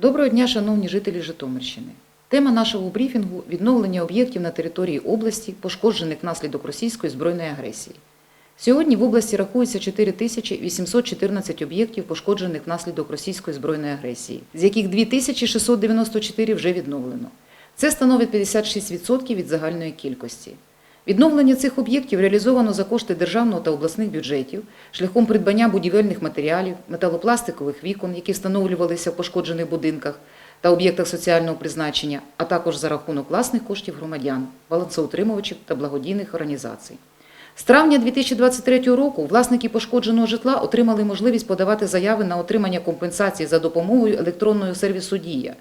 Доброго дня, шановні жителі Житомирщини. Тема нашого брифінгу відновлення об'єктів на території області, пошкоджених внаслідок російської збройної агресії. Сьогодні в області рахується 4814 об'єктів, пошкоджених внаслідок російської збройної агресії, з яких 2694 вже відновлено. Це становить 56% від загальної кількості. Відновлення цих об'єктів реалізовано за кошти державного та обласних бюджетів шляхом придбання будівельних матеріалів, металопластикових вікон, які встановлювалися в пошкоджених будинках та об'єктах соціального призначення, а також за рахунок власних коштів громадян, балансоутримувачів та благодійних організацій. З травня 2023 року власники пошкодженого житла отримали можливість подавати заяви на отримання компенсації за допомогою електронного сервісу Дія.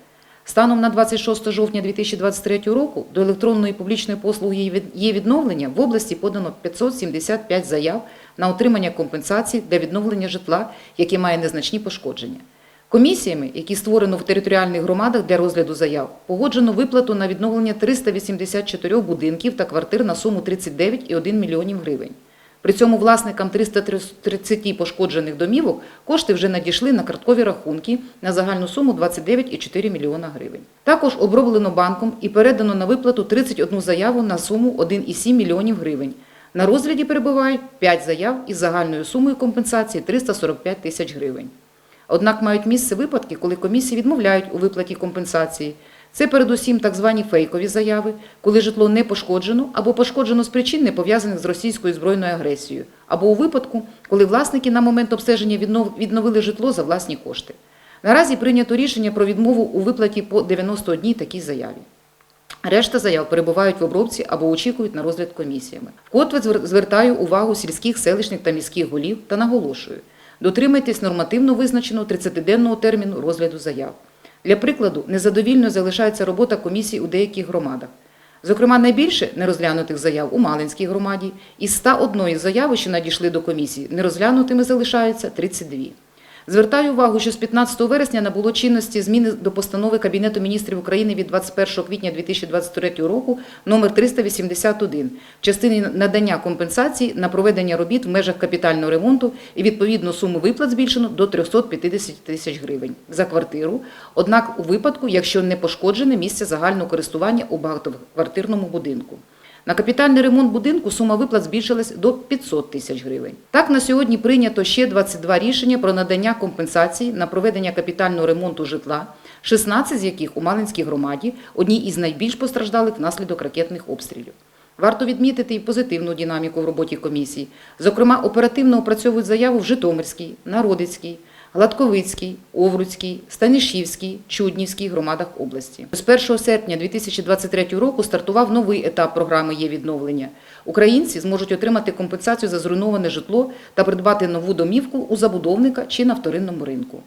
Станом на 26 жовтня 2023 року до електронної публічної послуги є відновлення в області подано 575 заяв на отримання компенсацій для відновлення житла, яке має незначні пошкодження. Комісіями, які створено в територіальних громадах для розгляду заяв, погоджено виплату на відновлення 384 будинків та квартир на суму 39,1 мільйонів гривень. При цьому власникам 330 пошкоджених домівок кошти вже надійшли на карткові рахунки на загальну суму 29,4 мільйона гривень. Також оброблено банком і передано на виплату 31 заяву на суму 1,7 мільйонів гривень. На розгляді перебувають 5 заяв із загальною сумою компенсації 345 тисяч гривень. Однак мають місце випадки, коли комісії відмовляють у виплаті компенсації. Це передусім так звані фейкові заяви, коли житло не пошкоджено або пошкоджено з причин, не пов'язаних з російською збройною агресією, або у випадку, коли власники на момент обстеження відновили житло за власні кошти. Наразі прийнято рішення про відмову у виплаті по 91 такій заяві. Решта заяв перебувають в обробці або очікують на розгляд комісіями. Вкотре звертаю увагу сільських, селищних та міських голів та наголошую: дотримайтесь нормативно визначеного 30-денного терміну розгляду заяв. Для прикладу, незадовільно залишається робота комісій у деяких громадах. Зокрема, найбільше нерозглянутих заяв у Малинській громаді. Із 101 заяви, що надійшли до комісії, нерозглянутими залишаються 32. Звертаю увагу, що з 15 вересня набуло чинності зміни до постанови Кабінету міністрів України від 21 квітня 2023 року номер 381 в частині надання компенсацій на проведення робіт в межах капітального ремонту і відповідно суму виплат збільшено до 350 тисяч гривень за квартиру. Однак у випадку, якщо не пошкоджене місце загального користування у багатоквартирному будинку. На капітальний ремонт будинку сума виплат збільшилась до 500 тисяч гривень. Так, на сьогодні прийнято ще 22 рішення про надання компенсації на проведення капітального ремонту житла, 16 з яких у Малинській громаді, одній із найбільш постраждалих внаслідок ракетних обстрілів. Варто відмітити і позитивну динаміку в роботі комісії. Зокрема, оперативно опрацьовують заяву в Житомирській, Народицькій, Гладковицькій, Овруцькій, Станішівській, Чуднівській громадах області. З 1 серпня 2023 року стартував новий етап програми «Є відновлення». Українці зможуть отримати компенсацію за зруйноване житло та придбати нову домівку у забудовника чи на вторинному ринку.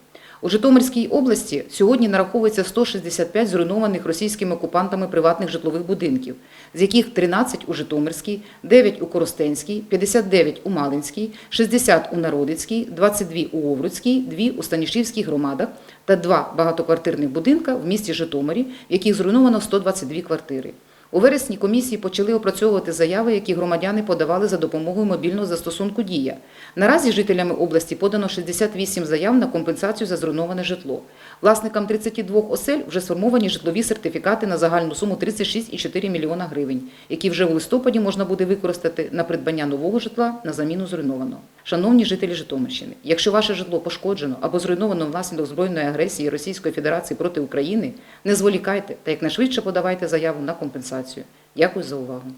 У Житомирській області сьогодні нараховується 165 зруйнованих російськими окупантами приватних житлових будинків, з яких 13 у Житомирській, 9 у Коростенській, 59 у Малинській, 60 у Народицькій, 22 у Овруцькій, 2 у Станішівській громадах та 2 багатоквартирних будинка в місті Житомирі, в яких зруйновано 122 квартири. У вересні комісії почали опрацьовувати заяви, які громадяни подавали за допомогою мобільного застосунку Дія. Наразі жителями області подано 68 заяв на компенсацію за зруйноване житло. Власникам 32 осель вже сформовані житлові сертифікати на загальну суму 36,4 мільйона гривень, які вже у листопаді можна буде використати на придбання нового житла на заміну зруйнованого. Шановні жителі Житомирщини, якщо ваше житло пошкоджено або зруйновано внаслідок збройної агресії Російської Федерації проти України, не зволікайте та якнайшвидше подавайте заяву на компенсацію. Дякую за увагу.